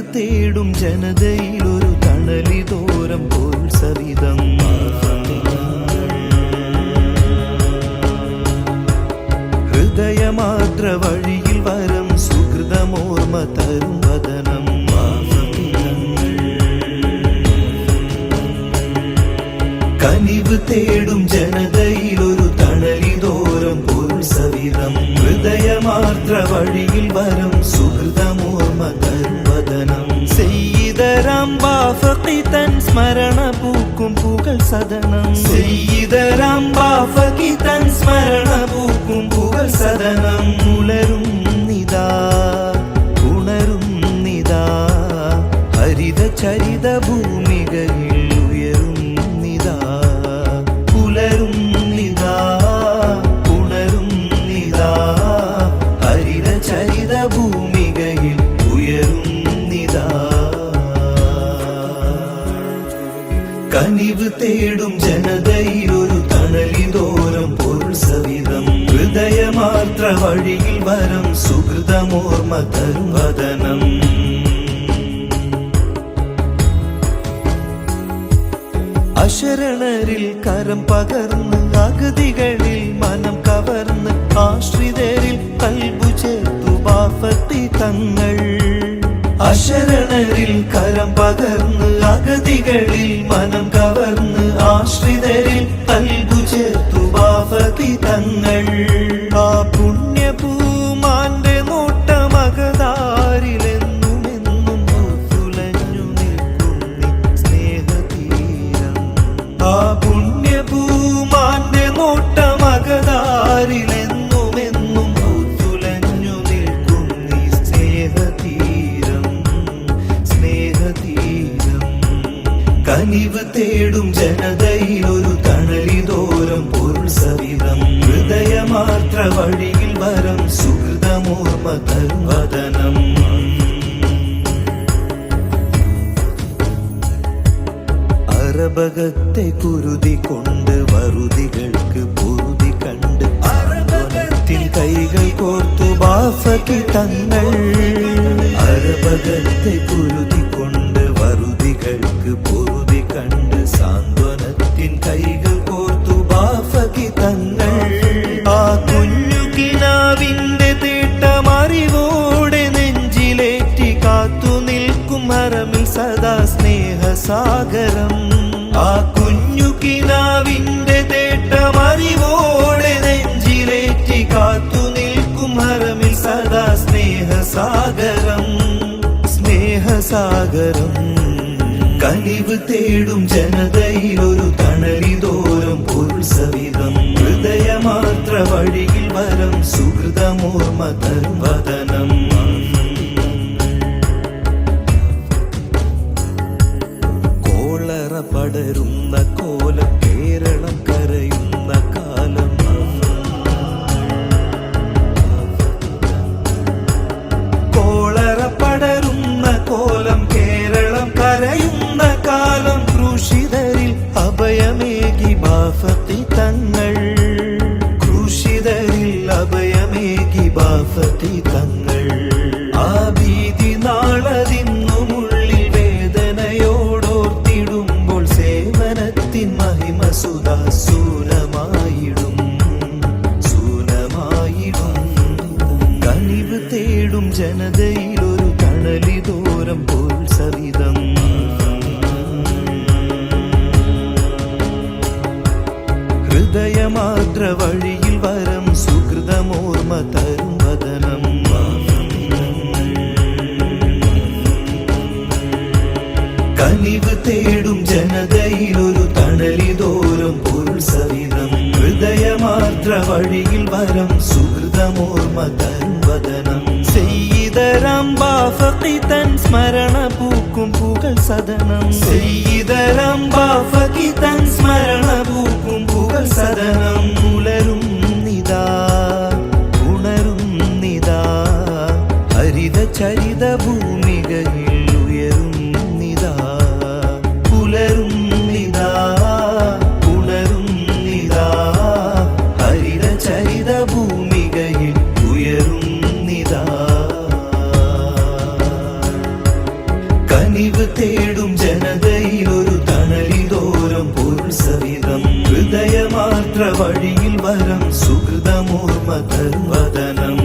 തേടും ജനതയിൽ ഒരു തണലിതോരം പോൽ സവിതം. ഹൃദയമാത്ര വഴിയിൽ വരം സുഹൃതമോർമ്മ തരും വദനം. കനിവ് തേടും ജനതയിൽ ഒരു തണലിതോരം പോൽ സവിതം. ഹൃദയമാത്ര വഴിയിൽ വരം സുഹൃതമോർമ്മ സ്മരണ പൂക്കും പൂകൾ സദനം സെയ്തരാം ബാഫക്കി തൻ സ്മരണ കനിവ് തേടും ജനതയിൽ ഒരു തണലിതോരം പൊരുൾ സവിധം. ഹൃദയമാത്ര വഴിയിൽ വരം സുഹൃതമോർമ്മ തരും വദനം. അശരണരിൽ കരം പകർന്ന് അഗതികളിൽ മനം കവർന്ന് ആശ്രിതരിൽ കൽബു ചേർത്തു ബാഫത്തി തങ്ങൾ. അശരണരിൽ കരം പകർന്ന് അഗതികളിൽ മനം കവർന്ന് ആശ്രിതരിൽ കൽബു കനിവ് തേടും ജനതയിൽ ഒരു തണലിതോരം പൊരുൾ സവിധം ഹൃദയമാത്ര വഴിയിൽ വരം സുഹൃതമോർമ്മ തരും വദനം അറബകത്തെ കുരുതി കൊണ്ട് വറുതികൾക്ക് പൊറുതി കണ്ട് അറബകത്തിൻ കൈകൾ കോർത്തു ബാഫക്കി തങ്ങൾ അറബകത്തെ കുരുതി കൊണ്ട് വറുതികൾക്ക് പൊറുതി ഹറമിൽ സദാ സ്നേഹസാഗരം. ആ കുഞ്ഞു കിനാവിന്റെ തേട്ടമറിവോടെ നെഞ്ചിലേറ്റി കാത്തു നിൽക്കും ഹരമിൽ സദാ സ്നേഹസാഗരം. സ്നേഹസാഗരം. കഴിവ് തേടും ജനതയിൽ ഒരു തണലിതോരം പൊരുൾ സവിധം. ഹൃദയമാത്ര വഴിയിൽ വരം സുഹൃതമോർമ്മ തരും തേടും ജനതയിൽ ഒരു തണലിതോരം പോൽ സവിതം. ഹൃദയമാത്ര വഴിയിൽ വരം സുഹൃതമോർമ്മ തരും വദനം. കനിവ് തേടും ജനതയിൽ ഒരു തണലിതോരം പോൽ സവിതം. ഹൃദയമാത്ര വഴിയിൽ വരം സുഹൃതമോർമ്മ തരും തൻ സ്മരണ പൂക്കും പൂകൾ സദനം. ബാഫക്കി തൻ സ്മരണ പൂക്കും പൂകൾ സദനം. പുലരും അറിവ് തേടും ജനതയിലൊരു തണലിതോരം പൊരുൾ സവിധം. ഹൃദയമാത്ര വഴിയിൽ വരം സുഹൃതമോർമ തർവതനം